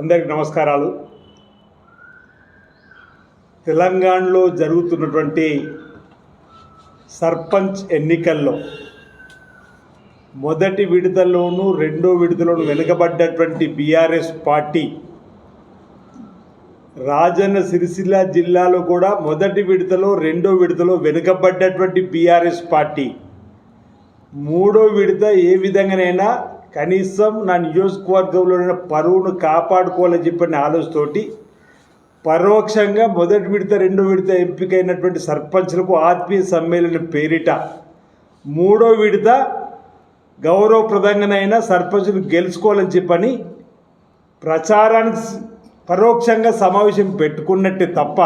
అందరికి నమస్కారాలు. తెలంగాణలో జరుగుతున్నటువంటి సర్పంచ్ ఎన్నికల్లో మొదటి విడతలోనూ రెండో విడతలోనూ వెనుకబడ్డటువంటి బీఆర్ఎస్ పార్టీ రాజన్న సిరిసిల్ల జిల్లాలో కూడా మొదటి విడతలో రెండో విడతలో వెనుకబడ్డటువంటి బీఆర్ఎస్ పార్టీ. మూడో విడత ఏ విధంగానైనా కనీసం నా నియోజకవర్గంలో పరువును కాపాడుకోవాలని చెప్పిన ఆలోచనతోటి పరోక్షంగా మొదటి విడత రెండో విడత ఎంపికైనటువంటి సర్పంచ్లకు ఆత్మీయ సమ్మేళన పేరిట మూడో విడత గౌరవప్రదంగానైనా సర్పంచులు గెలుచుకోవాలని చెప్పని ప్రచారానికి పరోక్షంగా సమావేశం పెట్టుకున్నట్టే తప్ప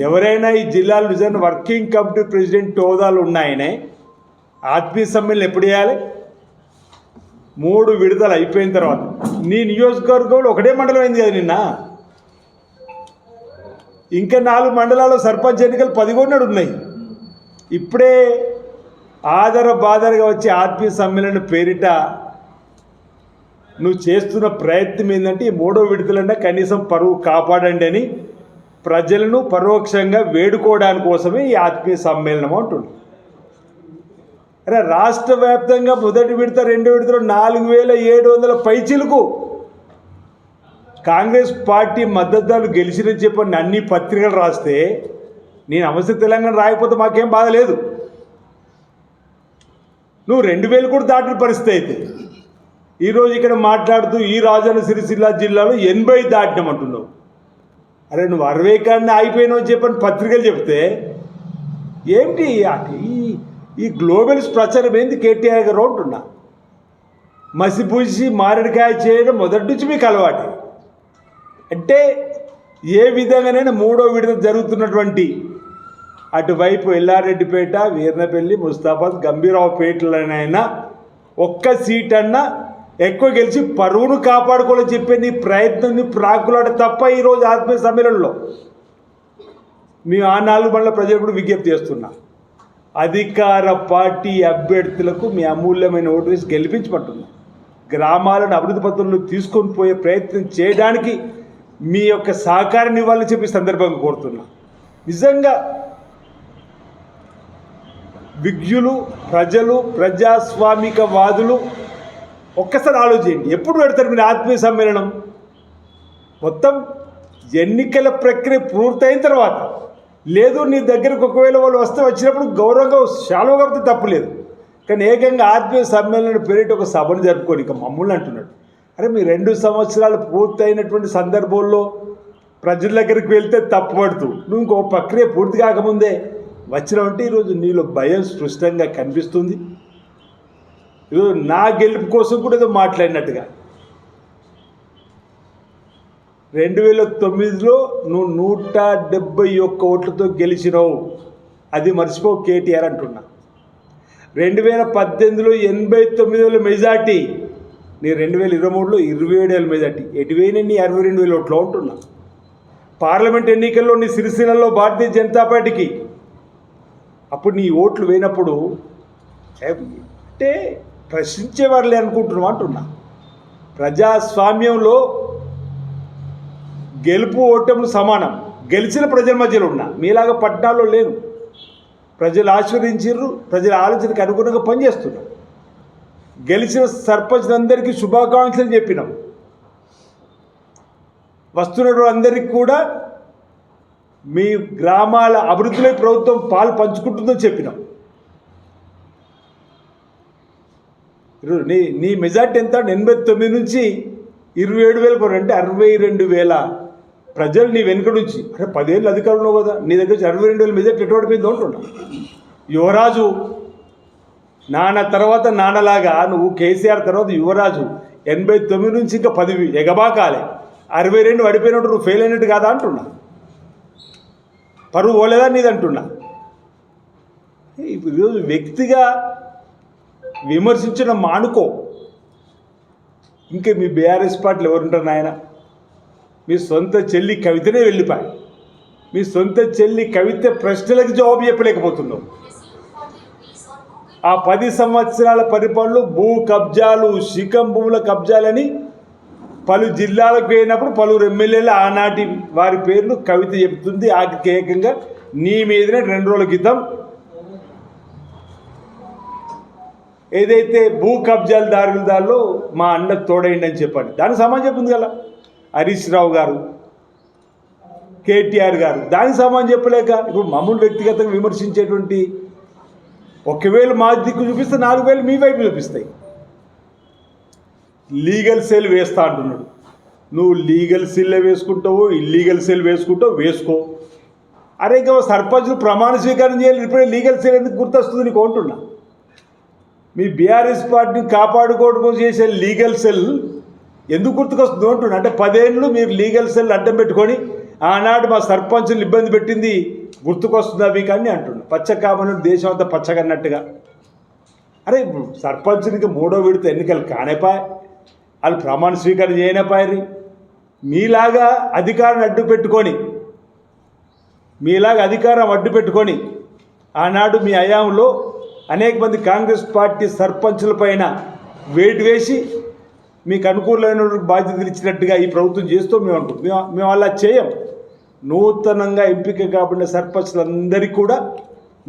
ఎవరైనా ఈ జిల్లాలో నిజంగా వర్కింగ్ కమిటీ ప్రెసిడెంట్ హోదాలు ఉన్నాయనే ఆత్మీయ సమ్మేళనం ఎప్పుడు చేయాలి? మూడు విడుదల అయిపోయిన తర్వాత. నీ నియోజకవర్గంలో ఒకటే మండలం అయింది కదా నిన్న? ఇంకా నాలుగు మండలాల్లో సర్పంచ్ ఎన్నికలు పదిగొన్నడు ఉన్నాయి. ఇప్పుడే ఆదర బాధరగా వచ్చే ఆర్పీ సమ్మేళన పేరిట నువ్వు చేస్తున్న ప్రయత్నం ఏంటంటే ఈ మూడో విడుదలన్నా కనీసం పరువు కాపాడండి అని ప్రజలను పరోక్షంగా వేడుకోవడానికి కోసమే ఈ ఆత్మీయ సమ్మేళనం అంటుంది అరే రాష్ట్ర వ్యాప్తంగా మొదటి విడత రెండు విడతలు నాలుగు వేల ఏడు వందల పైచిలకు. కాంగ్రెస్ పార్టీ మద్దతుదారులు గెలిచినని చెప్పని అన్ని పత్రికలు రాస్తే నేను అవసరం తెలంగాణ రాయకపోతే మాకేం బాధ లేదు. నువ్వు రెండు వేలు కూడా దాటిన పరిస్థితి అయితే. ఈరోజు ఇక్కడ మాట్లాడుతూ ఈ రాజన్న సిరిసిల్ల జిల్లాలో ఎనభై దాటినామంటున్నావు. అరే నువ్వు అరవై కాడిని ఆగిపోయినావు చెప్పని పత్రికలు చెప్తే ఏంటి ఈ ఈ గ్లోబల్స్ ప్రచారం ఏంది కేటీఆర్ గారు అంటున్నా. మసిపూసి మారేడుకాయ చేయడం మొదటి నుంచి మీకు అలవాటు. అంటే ఏ విధంగానైనా మూడో విడత జరుగుతున్నటువంటి అటువైపు ఎల్లారెడ్డిపేట వీర్నపల్లి ముస్తాబాద్ గంభీరావుపేటలోనైనా ఒక్క సీట్ అన్నా ఎక్కువ గెలిచి పరువును కాపాడుకోవాలని చెప్పే నీ ప్రయత్నం నీ ప్రాకులాట తప్ప ఈరోజు ఆత్మీయ సమ్మేళనంలో. మేము ఆ నాలుగు మండల ప్రజలు కూడా విజ్ఞప్తి చేస్తున్నా. అధికార పార్టీ అభ్యర్థులకు మీ అమూల్యమైన ఓటు వేసి గెలిపించమంటున్నాం గ్రామాలను అభివృద్ధి పత్రంలో తీసుకొని పోయే ప్రయత్నం చేయడానికి మీ యొక్క సహకారాన్ని ఇవ్వాలని చెప్పి సందర్భంగా కోరుతున్నా. నిజంగా విజ్ఞులు ప్రజలు ప్రజాస్వామికవాదులు ఒక్కసారి ఆలోచించండి. ఎప్పుడు పెడతారు మీరు ఆత్మీయ సమ్మేళనం? మొత్తం ఎన్నికల ప్రక్రియ పూర్తయిన తర్వాత లేదు నీ దగ్గరకు ఒకవేళ వాళ్ళు వస్తే వచ్చినప్పుడు గౌరవంగా శాలువ కాబట్టి తప్పు లేదు. కానీ ఏకంగా ఆత్మీయ సమ్మేళనం పేరిట ఒక సభను జరుపుకొని ఇక మమ్మల్ని అంటున్నాడు. అరే మీ రెండు సంవత్సరాలు పూర్తయినటువంటి సందర్భంలో ప్రజల దగ్గరికి వెళ్తే తప్పుపడుతూ నువ్వు ఇంకో ప్రక్రియ పూర్తి కాకముందే వచ్చినావంటే ఈరోజు నీలో భయం స్పష్టంగా కనిపిస్తుంది. ఈరోజు నా గెలుపు కోసం కూడా ఏదో మాట్లాడినట్టుగా. రెండు వేల తొమ్మిదిలో నువ్వు నూట డెబ్బై ఒక్క ఓట్లతో గెలిచినావు. అది మర్చిపో కేటీఆర్ అంటున్నా. రెండు వేల పద్దెనిమిదిలో ఎనభై తొమ్మిది వేల మెజార్టీ. నీ రెండు వేల ఇరవై మూడులో ఇరవై ఏడు వేల మెజార్టీ ఎటువైనా నీ అరవై రెండు వేల ఓట్లో ఉంటున్నా పార్లమెంట్ ఎన్నికల్లో నీ సిరిసిల్లలో భారతీయ జనతా పార్టీకి. అప్పుడు నీ ఓట్లు వేయినప్పుడు అంటే ప్రశ్నించేవారులే అనుకుంటున్నాం అంటున్నా. ప్రజాస్వామ్యంలో గెలుపు ఓటములు సమానం. గెలిచిన ప్రజల మధ్యలో ఉన్నా. మీలాగా పట్టణాల్లో లేను ప్రజలు ఆశీర్వదించారు ప్రజల ఆలోచనకు అనుగుణంగా పనిచేస్తున్నారు. గెలిచిన సర్పంచ్లందరికీ శుభాకాంక్షలు చెప్పినాం. వస్తున్న అందరికీ కూడా మీ గ్రామాల అభివృద్ధిలో ప్రభుత్వం పాలు పంచుకుంటుందని చెప్పినాం. ఈరోజు నీ నీ మెజార్టీ ఎంత? ఎనభై తొమ్మిది నుంచి ఇరవై ఏడు వేలకు అంటే అరవై రెండు వేల ప్రజలు నీ వెనుక నుంచి అరే పదేళ్ళు అధికారులు ఉన్నావు కదా నీ దగ్గర నుంచి అరవై రెండు వేల మీద ఎటువంటి మీద ఉంటున్నా యువరాజు నాన్న తర్వాత నాన్నలాగా నువ్వు కేసీఆర్ తర్వాత యువరాజు ఎనభై తొమ్మిది నుంచి ఇంకా పది ఎగబాకాలే. అరవై రెండు పడిపోయినట్టు నువ్వు ఫెయిల్ అయినట్టు కాదా అంటున్నా? పరువు పోలేదా నీది అంటున్నా? ఇప్పుడు ఈరోజు వ్యక్తిగా విమర్శించడం మానుకో. ఇంకా మీ బీఆర్ఎస్ పార్టీలు ఎవరుంటారు నాయన? మీ సొంత చెల్లి కవితనే వెళ్ళిపోయి మీ సొంత చెల్లి కవిత ప్రశ్నలకు జవాబు చెప్పలేకపోతున్నావు. ఆ పది సంవత్సరాల పరిపాలనలో భూ కబ్జాలు శిఖం భూముల కబ్జాలని పలు జిల్లాలకు పోయినప్పుడు పలువురు ఎమ్మెల్యేలు ఆనాటి వారి పేర్లు కవిత చెప్తుంది ఆఖరికి ఏకంగా నీ మీదనే రెండు రోజుల క్రితం ఏదైతే భూ కబ్జాలు దారుదాల్లో మా అన్న తోడైండి అని చెప్పండి. దానికి సమాజం చెప్పింది కదా. హరీష్ రావు గారు కేటీఆర్ గారు దానికి సమానం చెప్పలేక ఇప్పుడు మమ్మల్ని వ్యక్తిగతంగా విమర్శించేటువంటి ఒకవేళ మా దిక్కు చూపిస్తే నాలుగు వేలు మీ వైపు చూపిస్తాయి. లీగల్ సెల్ వేస్తా అంటున్నాడు. నువ్వు లీగల్ సెల్ వేసుకుంటావు ఇల్లీగల్ సెల్ వేసుకుంటావు వేసుకో. అరే ఇంకా సర్పంచులు ప్రమాణ స్వీకారం చేయాలి ఇప్పుడే లీగల్ సెల్ ఎందుకు గుర్తొస్తుంది నీకు అంటున్నా? మీ బీఆర్ఎస్ పార్టీని కాపాడుకోవడం కోసం చేసే లీగల్ సెల్ ఎందుకు గుర్తుకొస్తుంది అంటున్నాను అంటే పదేళ్ళు మీరు లీగల్ సెల్ అడ్డం పెట్టుకొని ఆనాడు మా సర్పంచులు ఇబ్బంది పెట్టింది గుర్తుకొస్తుందా మీకు అని అంటున్నాను పచ్చ కామను దేశం అంతా పచ్చగన్నట్టుగా. అరే సర్పంచునికి మూడో విడత ఎన్నికలు కానేపాయ్ వాళ్ళు ప్రమాణ స్వీకారం చేయనేపాయరి మీలాగా అధికారాన్ని అడ్డు పెట్టుకొని మీలాగా అధికారం అడ్డు పెట్టుకొని ఆనాడు మీ హయాంలో అనేక మంది కాంగ్రెస్ పార్టీ సర్పంచుల పైన వేటు వేసి మీకు అనుకూలమైన బాధ్యతలు ఇచ్చినట్టుగా ఈ ప్రభుత్వం చేస్తూ మేము అనుకుంటాం మేము మేము అలా చేయం. నూతనంగా ఎంపిక కాబడిన సర్పంచులందరికీ కూడా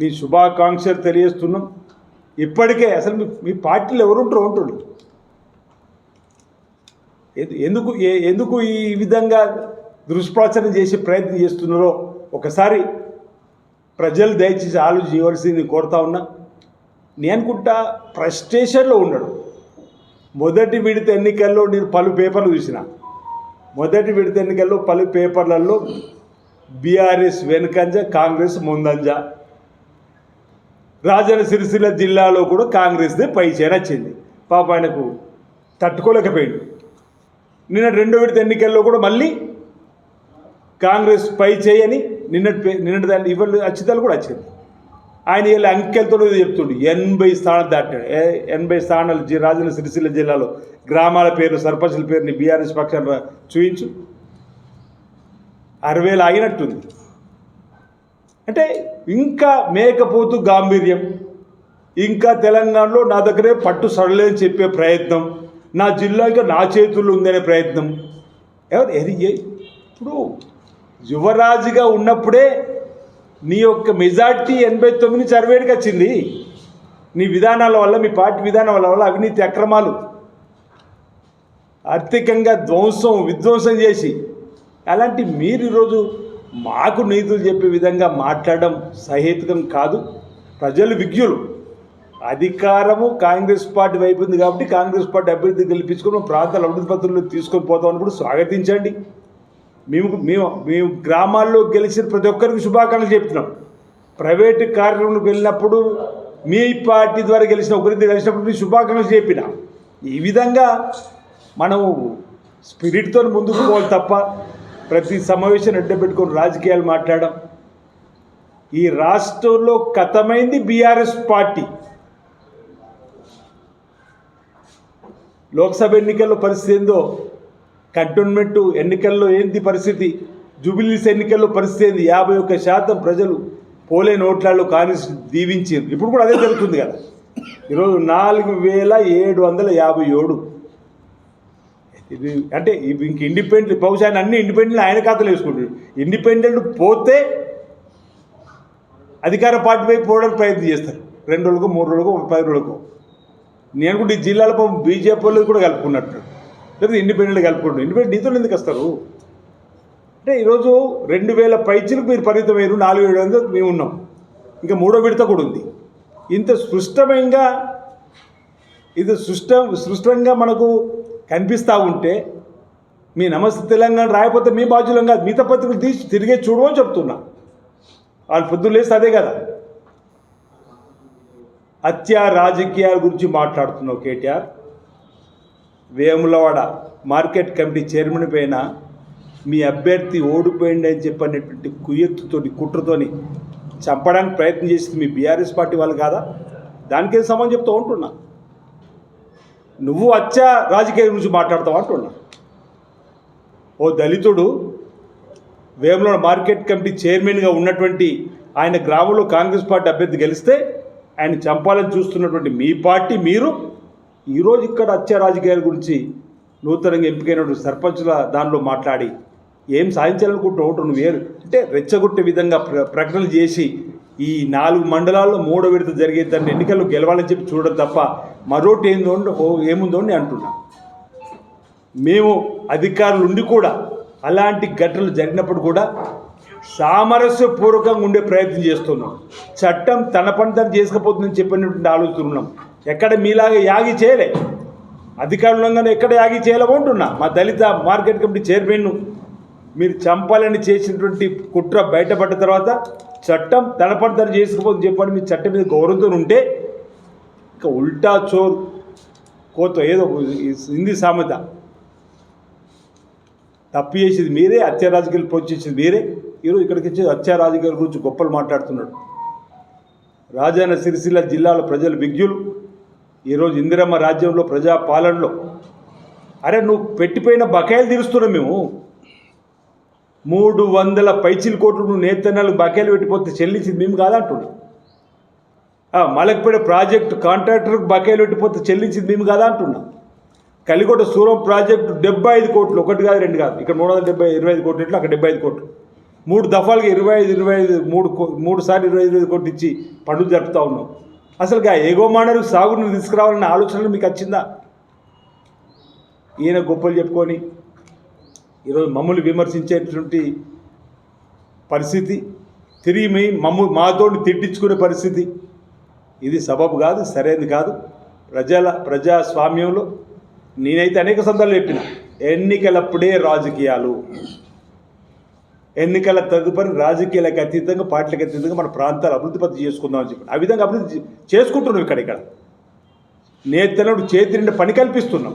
మీ శుభాకాంక్షలు తెలియజేస్తున్నాం. ఇప్పటికే అసలు మీ మీ పార్టీలో ఎవరుంటారు ఉంటుండ్రు ఎందుకు ఏ- ఎందుకు ఈ విధంగా దుష్ప్రచారం చేసే ప్రయత్నం చేస్తున్నారో ఒకసారి ప్రజలు దయచేసి ఆలోచించవలసింది కోరుతా ఉన్నా. నేను అనుకుంటా ఫ్రస్ట్రేషన్లో ఉన్నాడు. మొదటి విడత ఎన్నికల్లో నేను పలు పేపర్లు చూసిన. మొదటి విడత ఎన్నికల్లో పలు పేపర్లలో బీఆర్ఎస్ వెనుకంజ కాంగ్రెస్ ముందంజ. రాజన సిరిసిల్ల జిల్లాలో కూడా కాంగ్రెస్దే పై చేరొచ్చింది పాప ఆయనకు తట్టుకోలేకపోయాడు. నిన్న రెండో విడత ఎన్నికల్లో కూడా మళ్ళీ కాంగ్రెస్ పై చేయని నిన్నటి పే- నిన్నటి దాన్ని ఇవ్వలేదు అచ్చితాలు కూడా వచ్చింది ఆయన వీళ్ళ అంకెలతో చెప్తుండు. ఎనభై స్థానాలు దాటాడు. ఏ ఎనభై స్థానాలు జి- రాజన్న సిరిసిల్ల జిల్లాలో గ్రామాల పేరు సర్పంచుల పేరుని బీఆర్ఎస్ పక్షాన చూయించు. అరవేలు ఆగినట్టుంది. అంటే ఇంకా మేకపోతు గాంభీర్యం. ఇంకా తెలంగాణలో నా దగ్గరే పట్టు సడలేని చెప్పే ప్రయత్నం. నా జిల్లా ఇంకా నా చేతుల్లో ఉందనే ప్రయత్నం. ఎవరు? ఎరి ఇప్పుడు యువరాజుగా ఉన్నప్పుడే నీ యొక్క మెజార్టీ ఎనభై తొమ్మిది నుంచి అరవై ఏడుకి వచ్చింది. నీ విధానాల వల్ల మీ పార్టీ విధానం వల్ల అవినీతి అక్రమాలు ఆర్థికంగా ధ్వంసం విధ్వంసం చేసి అలాంటి మీరు ఈరోజు మాకు నీతులు చెప్పే విధంగా మాట్లాడడం సహేతుకం కాదు. ప్రజలు విజ్ఞులు. అధికారము కాంగ్రెస్ పార్టీ వైపు ఉంది కాబట్టి కాంగ్రెస్ పార్టీ అభివృద్ధి గెలిపించుకుని ప్రాంతాల అభివృద్ధి పత్రులు తీసుకొని పోతామని కూడా స్వాగతించండి. మేము మేము మేము గ్రామాల్లో గెలిచిన ప్రతి ఒక్కరికి శుభాకాంక్షలు చెప్తున్నాం. ప్రైవేటు కార్యక్రమంలోకి వెళ్ళినప్పుడు మీ పార్టీ ద్వారా గెలిచిన ఒకరిద్దరు గెలిచినప్పుడు మీ శుభాకాంక్షలు చెప్పిన. ఈ విధంగా మనం స్పిరిట్తో ముందుకు పోవాలి తప్ప ప్రతి సమావేశం అడ్డ పెట్టుకొని రాజకీయాలు మాట్లాడడం. ఈ రాష్ట్రంలో కథమైంది బీఆర్ఎస్ పార్టీ. లోక్సభ ఎన్నికల్లో పరిస్థితి ఏందో కంటోన్మెంట్ ఎన్నికల్లో ఏంది పరిస్థితి? జూబిలీస్ ఎన్నికల్లో పరిస్థితి ఏంది? యాభై ఒక్క శాతం ప్రజలు పోలే నోట్లలో కాంగ్రెస్ దీవించారు. ఇప్పుడు కూడా అదే జరుగుతుంది కదా. ఈరోజు నాలుగు వేల ఏడు వందల యాభై ఏడు. ఇది అంటే ఇంక ఇండిపెండెంట్ బహుశా ఆయన అన్ని ఇండిపెండెంట్ ఆయన ఖాతాలు వేసుకుంటాడు ఇండిపెండెంట్ పోతే అధికార పార్టీ వైపు పోవడానికి ప్రయత్నం చేస్తారు. రెండు రోజులకు మూడు రోజులకు పది రోజులకు. నేను కూడా ఈ జిల్లాలో బీజేపీ వాళ్ళు కూడా కలుపుకున్నట్టు. లేకపోతే ఇండిపెండెంట్ కలుపుకోండి. ఇండిపెండెంట్ నీతులు ఎందుకు వస్తారు? అంటే ఈరోజు రెండు వేల పైచులకు మీరు పరిమితమయ్యారు నాలుగు ఏడు వందలు మేము ఉన్నాం. ఇంకా మూడో విడత కూడా ఉంది. ఇంత స్పష్టంగా ఇది సృష్ట సృష్టంగా మనకు కనిపిస్తూ ఉంటే మీ నమస్తే తెలంగాణ రాయకపోతే మీ బాధ్యులం కాదు. మిగతా పత్రికలు తీసి తిరిగే చూడమని చెప్తున్నా. వాళ్ళు పొద్దున్న లేస్తే అదే కదా. హత్య రాజకీయాల గురించి మాట్లాడుతున్నావు KTR. Vemulawada market committee chairman పైన మీ అభ్యర్థి ఓడిపోయింది అని చెప్పనేటువంటి కుయ్యెత్తుతోని కుట్రతోని చంపడానికి ప్రయత్నం చేసింది మీ బీఆర్ఎస్ పార్టీ వాళ్ళు కాదా? దానికేం సమానం చెప్తూ ఉంటున్నా నువ్వు వచ్చా రాజకీయం గురించి మాట్లాడతావు అంటున్నా. ఓ దళితుడు వేములవాడ మార్కెట్ కమిటీ చైర్మన్గా ఉన్నటువంటి ఆయన గ్రామంలో కాంగ్రెస్ పార్టీ అభ్యర్థి గెలిస్తే ఆయన చంపాలని చూస్తున్నటువంటి మీ పార్టీ మీరు ఈరోజు ఇక్కడ అచ్చే రాజకీయాల గురించి నూతనంగా ఎంపికైన సర్పంచుల దానిలో మాట్లాడి ఏం సాధించాలనుకుంటున్నావు ఓటు నువ్వు వేరు అంటే రెచ్చగొట్టే విధంగా ప్ర ప్రకటనలు చేసి ఈ నాలుగు మండలాల్లో మూడో విడత జరిగే దాన్ని ఎన్నికల్లో గెలవాలని చెప్పి చూడడం తప్ప మరోటి ఏందో ఓ ఏముందో అని నేను అంటున్నా. మేము అధికారులు ఉండి కూడా అలాంటి ఘటనలు జరిగినప్పుడు కూడా సామరస్యపూర్వకంగా ఉండే ప్రయత్నం చేస్తున్నాం. చట్టం తన పని తను చేసుకపోతుందని చెప్పినటువంటి ఆలోచన ఉన్నాం. ఎక్కడ మీలాగా యాగి చేయలే. అధికారులంగానే ఎక్కడ యాగి చేయలేమంటున్నా. మా దళిత మార్కెట్ కమిటీ చైర్మన్ను మీరు చంపాలని చేసినటువంటి కుట్ర బయటపడ్డ తర్వాత చట్టం తన పని చెప్పండి. మీ చట్టం మీద గౌరవంతో ఉంటే ఇంకా ఉల్టా చోర్ కోత ఏదో ఈ హిందీ సామెత. తప్పు చేసేది మీరే హత్య రాజకీయాలు ప్రోత్సహించేది మీరే. ఈరోజు ఇక్కడికి వచ్చి హత్య రాజకీయాల గురించి గొప్పలు మాట్లాడుతున్నాడు. రాజన్న సిరిసిల్ల జిల్లాలో ప్రజలు విజ్ఞులు. ఈరోజు ఇందిరమ్మ రాజ్యంలో ప్రజా పాలనలో అరే నువ్వు పెట్టిపోయిన బకాయిలు తీరుస్తున్నావు మేము. మూడు వందల పైచిల కోట్లు నువ్వు నేతన్నాలకు బకాయిలు పెట్టిపోతే చెల్లించింది మేము కాదంటున్నావు ఆ, మలక్పేట ప్రాజెక్టు కాంట్రాక్టర్కి బకాయిలు పెట్టిపోతే చెల్లించింది మేము కాదా అంటున్నాం కలికోట సూరం ప్రాజెక్టు డెబ్బై ఐదు కోట్లు ఒకటి కాదు రెండు కాదు. ఇక్కడ మూడు వందల డెబ్బై ఇరవై ఐదు కోట్లు ఇట్లా అక్కడ డెబ్బై ఐదు కోట్లు. మూడు దఫాలుగా ఇరవై ఐదు ఇరవై ఐదు మూడు కో- మూడు సార్లు ఇరవై ఐదు ఇరవై కోట్లు ఇచ్చి పనులు జరుపుతూ ఉన్నాం. అసలు ఏగో ఎగోమానరు సాగుని తీసుకురావాలన్న ఆలోచనలు మీకు వచ్చిందా? ఈయన గొప్పలు చెప్పుకొని ఈరోజు మమ్మల్ని విమర్శించేటువంటి పరిస్థితి తిరిగి మీ మమ్ము మాతోని తిట్టించుకునే పరిస్థితి. ఇది సబబు కాదు సరైనది కాదు. ప్రజల ప్రజాస్వామ్యంలో నేనైతే అనేక సందర్భాలు చెప్పిన ఎన్నికలప్పుడే రాజకీయాలు. ఎన్నికల తదుపరి రాజకీయాలకు అతీతంగా పార్టీలకు అతీతంగా మన ప్రాంతాలు అభివృద్ధి పద్ధతి చేసుకుందామని చెప్పి ఆ విధంగా అభివృద్ధి చేసుకుంటున్నాం ఇక్కడ ఇక్కడ. నేతనుడు చేతి నిండా పని కల్పిస్తున్నాం.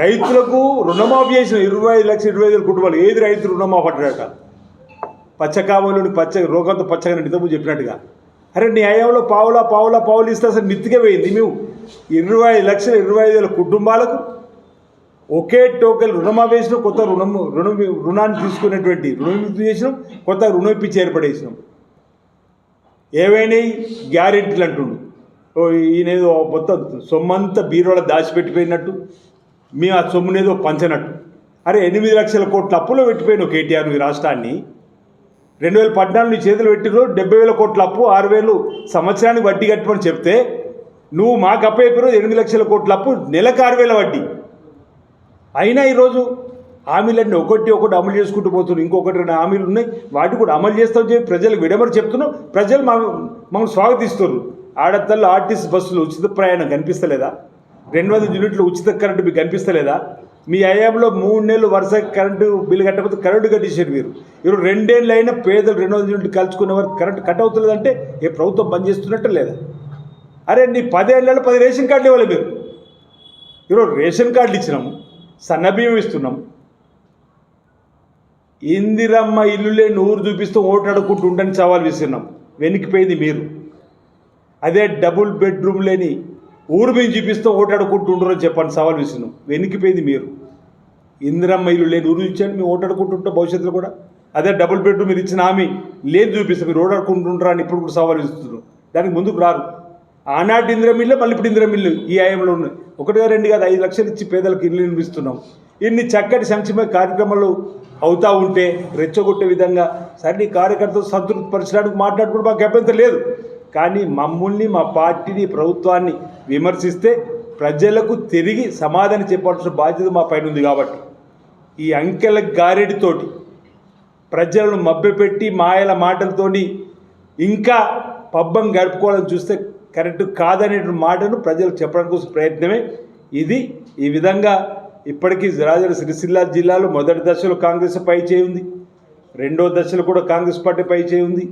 రైతులకు రుణమాఫీ చేసిన ఇరవై ఐదు లక్షల ఇరవై ఐదు కుటుంబాలు ఏది రైతు రుణమాఫడ్డాట అంటాడట పచ్చ రోగంతో పచ్చగా నింతము చెప్పినట్టుగా. అరే నీ పావులా పావులా పావులు ఇస్తే అసలు మిత్తికే పోయింది. మేము ఇరవై ఐదు లక్షల ఇరవై ఐదు వేల కుటుంబాలకు ఒకే టోకెన్ రుణమాఫీ వేసినాం కొత్త రుణం రుణ రుణాన్ని తీసుకునేటువంటి రుణవిముక్తి చేసినాం కొత్త రుణం ఇప్పించి ఏర్పడేసినాం ఏవైనా గ్యారెంటీలు అంటుండు. ఓ ఈయనేదో మొత్తం సొమ్మంతా బీరోలో దాచిపెట్టిపోయినట్టు మేము ఆ సొమ్మునేదో పంచనట్టు. అరే ఎనిమిది లక్షల కోట్ల అప్పులో పెట్టిపోయిన కేటీఆర్ ఈ రాష్ట్రాన్ని. రెండు వేల పద్నాలుగు నీ చేతులు పెట్టిరు డెబ్బై వేల కోట్ల అప్పు ఆరు వేలు సంవత్సరానికి వడ్డీ కట్టమని చెప్తే నువ్వు మాకు అప్పు ఎనిమిది లక్షల కోట్ల అప్పు నెలకు ఆరు వేల వడ్డీ. అయినా ఈరోజు హామీలన్నీ ఒకటి ఒకటి అమలు చేసుకుంటూ పోతున్నాం ఇంకొకటి రెండు హామీలు ఉన్నాయి. వాటి కూడా అమలు చేస్తామని చెప్పి ప్రజలకు విడమరి చెప్తున్నాం. ప్రజలు మా మమ్మల్ని స్వాగతిస్తున్నారు. ఆడతల్లో ఆర్టీసీ బస్సులు ఉచిత ప్రయాణం కనిపిస్తలేదా? రెండు వందల యూనిట్లు ఉచిత కరెంటు మీకు కనిపిస్తలేదా? మీ అయ్యాంలో మూడు నెలలు వరుస కరెంటు బిల్లు కట్టకపోతే కరెంటు కట్టేసారు మీరు. ఈరోజు రెండేళ్ళు అయినా పేదలు రెండు వందల యూనిట్లు కలుసుకునే వారు కరెంటు కట్ అవుతలేదంటే ఏ ప్రభుత్వం బంద్ చేస్తున్నట్టు లేదా? అరే నీ పదేళ్ళలో పది రేషన్ కార్డులు ఇవ్వాలి మీరు. ఈరోజు రేషన్ కార్డులు ఇచ్చినాము. సన్నబియ్యం ఇస్తున్నాం ఇందిరమ్మ ఇల్లు లేని ఊరు చూపిస్తూ ఓటాడుకుంటూ ఉండని సవాల్ విస్తున్నాం వెనికిపోయింది మీరు. అదే డబుల్ బెడ్రూమ్ లేని ఊరు మేము చూపిస్తూ ఓటాడుకుంటూ ఉండరు అని చెప్పండి సవాల్ విస్తున్నాం వెనికిపోయింది మీరు. ఇందిరమ్మ ఇల్లు లేని ఊరు ఇచ్చాను మేము ఓటాడుకుంటుంటాం భవిష్యత్తులో కూడా. అదే డబుల్ బెడ్రూమ్ మీరు ఇచ్చిన హామీ లేదు చూపిస్తాం మీరు ఓటాడుకుంటుంటారా అని ఇప్పుడు కూడా సవాల్ ఇస్తున్నారు దానికి ముందుకు రారు. ఆనాటి ఇందిరమ్మ మళ్ళీ ఇప్పుడు ఇందిరమ్మ ఈ ఆయంలో ఉన్నాయి. ఒకటిగా రెండు కాదు ఐదు లక్షలు ఇచ్చి పేదలకు ఇల్లు నిర్మిస్తున్నాం. ఇన్ని చక్కటి సంక్షేమ కార్యక్రమాలు అవుతూ ఉంటే రెచ్చగొట్టే విధంగా సరే నీ కార్యకర్తలు సంతృప్తి పరచడానికి మాట్లాడుకుంటే మాకు అభ్యంతరం లేదు. కానీ మమ్మల్ని మా పార్టీని ప్రభుత్వాన్ని విమర్శిస్తే ప్రజలకు తిరిగి సమాధానం చెప్పాల్సిన బాధ్యత మా పైన ఉంది కాబట్టి ఈ అంకెల గారెడితోటి ప్రజలను మభ్యపెట్టి మాయల మాటలతోని ఇంకా పబ్బం గడుపుకోవాలని చూస్తే కరెక్ట్ కాదనే మాటను ప్రజలు చెప్పడానికి కోసం ప్రయత్నమే. ఇది ఈ విధంగా ఇప్పటికీ రాజన సిరిసిల్ల జిల్లాలో మొదటి దశలో కాంగ్రెస్ పై చేయి ఉంది. రెండో దశలో కూడా కాంగ్రెస్ పార్టీ పై చేయి ఉంది.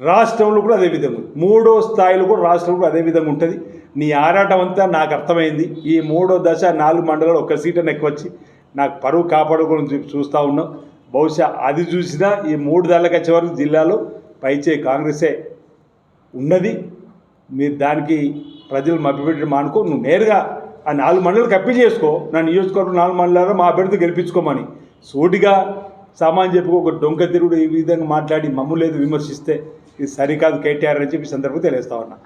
రాష్ట్రంలో కూడా అదే విధంగా మూడో స్థాయిలో కూడా రాష్ట్రంలో కూడా అదే విధంగా ఉంటుంది. నీ ఆరాటం అంతా నాకు అర్థమైంది. ఈ మూడో దశ నాలుగు మండలాలు ఒక సీట్ అని వచ్చి నాకు పరువు కాపాడుకొని చూ- చూస్తూ ఉన్నాం. బహుశా అది చూసినా ఈ మూడు దాళ్ళకి వచ్చే వరకు జిల్లాలో పైచే కాంగ్రెసే ఉన్నది. మీరు దానికి ప్రజలు మభ్యపెట్టడం మానుకో నువ్వు నేరుగా ఆ నాలుగు మండలకు అప్పీల్ చేసుకో నా నియోజకవర్గం నాలుగు మండలాలు మా అభ్యర్థి గెలిపించుకోమని. సూటిగా సామాన్ చెప్పుకో ఒక డొంక తిరుగుడు ఈ విధంగా మాట్లాడి మమ్ము లేదు విమర్శిస్తే ఇది సరికాదు కేటీఆర్ అని చెప్పి సందర్భం సందర్భంగా తెలియస్తా ఉన్నా.